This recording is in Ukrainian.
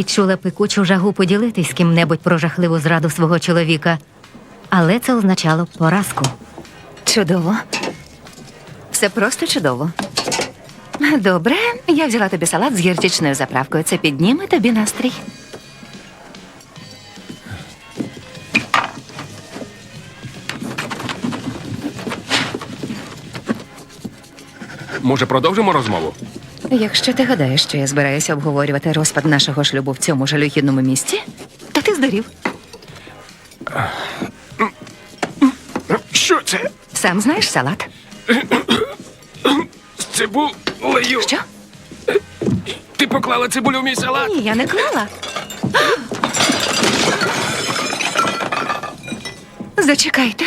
Відчула пекучу жагу поділитись з ким-небудь про жахливу зраду свого чоловіка, але це означало поразку. Чудово. Все просто чудово. Добре, я взяла тобі салат з гірчичною заправкою. Це підніме тобі настрій. Може, продовжимо розмову? Якщо ти гадаєш, що я збираюся обговорювати розпад нашого шлюбу в цьому жалюгідному місці, то ти здурів. Що це? Сам знаєш салат. З цибулею. Що? Ти поклала цибулю в мій салат? Ні, я не клала. Зачекайте.